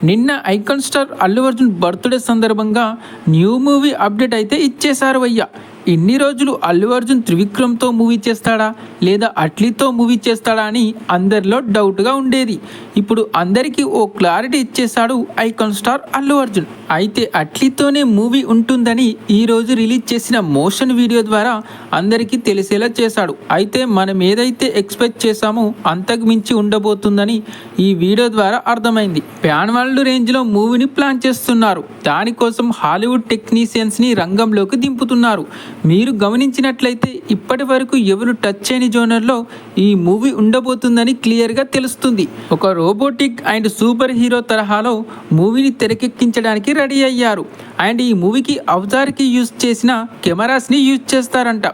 నిన్న icon star Allu Arjun birthday సందర్భంగా new movie update అయితే ఇచ్చేశారు అయ్యా. ఇన్ని రోజులు అల్లు అర్జున్ త్రివిక్రమ్తో మూవీ చేస్తాడా? లేదా అట్లీతో మూవీ చేస్తాడా అని అందరిలో డౌట్గా ఉండేది. ఇప్పుడు అందరికీ ఓ క్లారిటీ ఇచ్చేశాడు ఐకాన్ స్టార్ అల్లు అర్జున్. అయితే అట్లీతోనే మూవీ ఉంటుందని ఈరోజు రిలీజ్ చేసిన మోషన్ వీడియో ద్వారా అందరికీ తెలిసేలా చేశాడు. అయితే మనం ఏదైతే ఎక్స్పెక్ట్ చేశామో అంతకు మించి ఉండబోతుందని ఈ వీడియో ద్వారా అర్థమైంది. ప్యాన్ వరల్డ్ రేంజ్లో మూవీని ప్లాన్ చేస్తున్నారు. దానికోసం హాలీవుడ్ టెక్నీషియన్స్ని రంగంలోకి దింపుతున్నారు. మీరు గమనించినట్లయితే ఇప్పటి వరకు ఎవరు టచ్ చేయని జోనర్లో ఈ మూవీ ఉండబోతుందని క్లియర్గా తెలుస్తుంది. ఒక రోబోటిక్ అండ్ సూపర్ హీరో తరహాలో మూవీని తెరకెక్కించడానికి రెడీ అయ్యారు. అండ్ ఈ మూవీకి అవతార్కి యూజ్ చేసిన కెమెరాస్ని యూజ్ చేస్తారంట.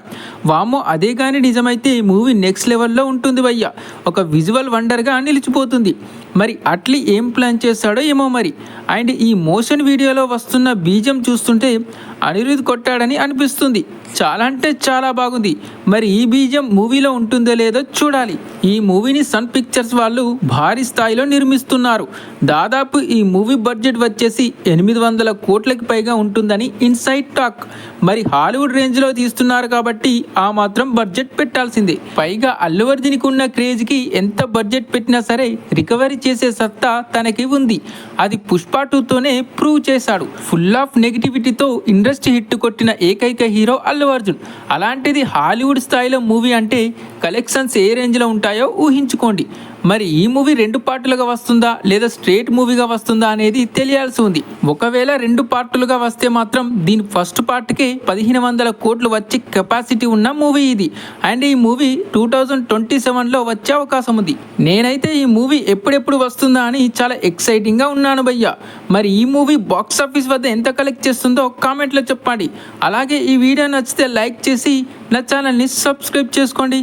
వామో అదే కానీ నిజమైతే ఈ మూవీ నెక్స్ట్ లెవెల్లో ఉంటుంది భయ్య. ఒక విజువల్ వండర్గా నిలిచిపోతుంది. మరి అట్లీ ఏం ప్లాన్ చేస్తాడో ఏమో మరి. అండ్ ఈ మోషన్ వీడియోలో వస్తున్న బీజం చూస్తుంటే అనిరుద్ కొట్టాడని అనిపిస్తుంది. చాలా అంటే చాలా బాగుంది. మరి ఈ బీజం మూవీలో ఉంటుందో లేదో చూడాలి. ఈ మూవీని సన్ పిక్చర్స్ వాళ్ళు భారీ స్థాయిలో నిర్మిస్తున్నారు. దాదాపు ఈ మూవీ బడ్జెట్ వచ్చేసి ఎనిమిది వందల కోట్లకి పైగా ఉంటుందని ఇన్సైడ్ టాక్. మరి హాలీవుడ్ రేంజ్లో తీస్తున్నారు కాబట్టి ఆ మాత్రం బడ్జెట్ పెట్టాల్సిందే. పైగా అల్లు అర్జున్కి ఉన్న క్రేజ్కి ఎంత బడ్జెట్ పెట్టినా సరే రికవరీ చేసే సత్తా తనకి ఉంది. అది పుష్ప టూతోనే ప్రూవ్ చేశాడు. ఫుల్ ఆఫ్ నెగిటివిటీతో ఇండస్ట్రీ హిట్ కొట్టిన ఏకైక హీరో అల్లు అర్జున్ అలాంటిది హాలీవుడ్ స్థాయిలో మూవీ అంటే కలెక్షన్స్ ఏ రేంజ్లో ఉంటాయో ఊహించుకోండి. మరి ఈ మూవీ రెండు పార్టులుగా వస్తుందా? లేదా స్ట్రేట్ మూవీగా వస్తుందా అనేది తెలియాల్సి ఉంది. ఒకవేళ రెండు పార్టులుగా వస్తే మాత్రం దీని ఫస్ట్ పార్ట్కి పదిహేను వందల కోట్లు వచ్చే కెపాసిటీ ఉన్న మూవీ ఇది. అండ్ ఈ మూవీ టూ థౌజండ్ ట్వంటీ సెవెన్లో వచ్చే అవకాశం ఉంది. నేనైతే ఈ మూవీ ఎప్పుడెప్పుడు వస్తుందా అని చాలా ఎక్సైటింగ్గా ఉన్నాను భయ్య. మరి ఈ మూవీ బాక్స్ ఆఫీస్ వద్ద ఎంత కలెక్ట్ చేస్తుందో కామెంట్లో చెప్పండి. అలాగే ఈ వీడియో నచ్చితే లైక్ చేసి నా ఛానల్ని సబ్స్క్రైబ్ చేసుకోండి.